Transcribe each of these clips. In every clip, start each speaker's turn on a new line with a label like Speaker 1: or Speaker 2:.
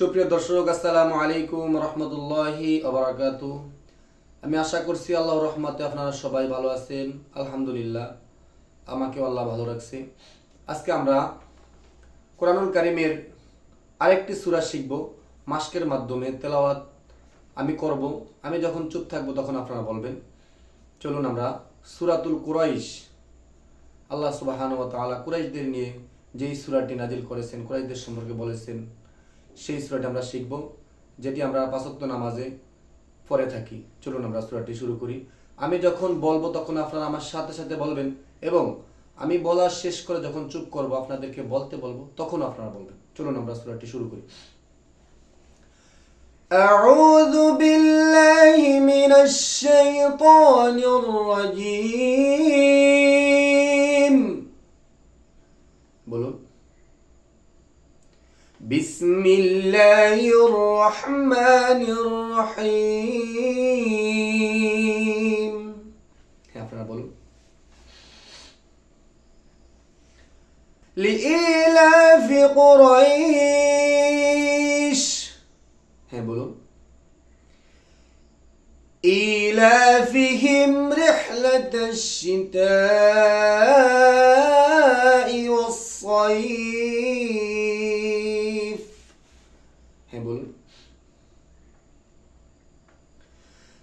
Speaker 1: সুপ্রিয় দর্শক, আসসালামু আলাইকুম রহমতুল্লাহি আবরাকাতু আমি আশা করছি আল্লাহ রহমতে আপনারা সবাই ভালো আছেন। আলহামদুলিল্লাহ, আমাকেও আল্লাহ ভালো রাখছে। আজকে আমরা কোরআনুল কারিমের আরেকটি সূরা শিখব, মাস্কের মাধ্যমে তেলাওয়াত আমি করব। আমি যখন চুপ থাকব তখন আপনারা বলবেন। চলুন আমরা সুরাতুল কুরাইশ। আল্লাহ সুবাহান ও তাআলা কুরাইশদের নিয়ে যেই সূরাটি নাজিল করেছেন, কুরাইশদের সম্পর্কে বলেছেন সেই সূরাটি আমরা শিখব যেটি আমরা পাঁচত্ব নামাজে পড়ে থাকি চলুন আমরা সূরাটি শুরু করি আমি যখন বলবো তখন আপনারা আমার সাথে সাথে বলবেন এবং আমি বলা শেষ করে যখন চুপ করব আপনাদেরকে বলতে বলবো তখন আপনারা বলবেন চলুন আমরা সূরাটি শুরু করি أعوذ بالله من الشيطان الرجيم বলুন بسم الله الرحمن الرحيم হ্যাঁ আপনারা বলুন لإيلاف قريش হ্যাঁ বলুন إيلافهم رحلة الشتاء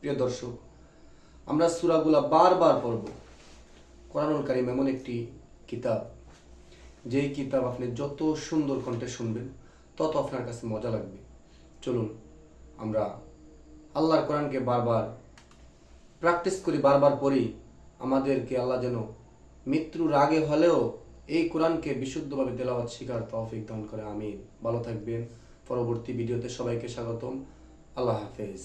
Speaker 1: প্রিয় দর্শক, আমরা সুরাগুলা বারবার পড়ব। কোরআনুল কারিম এমন একটি কিতাব, যেই কিতাব আপনি যত সুন্দর কণ্ঠে শুনবেন, তত আপনার কাছে মজা লাগবে। চলুন, আমরা আল্লাহর কোরআনকে বারবার প্র্যাকটিস করি, বারবার পড়ি। আমাদেরকে আল্লাহ যেন মৃত্যুর আগে হলেও এই কোরআনকে বিশুদ্ধভাবে তেলাওয়াত শিকার তৌফিক দান করে। আমিন। ভালো থাকবেন। পরবর্তী ভিডিওতে সবাইকে স্বাগতম। আল্লাহ হাফেজ।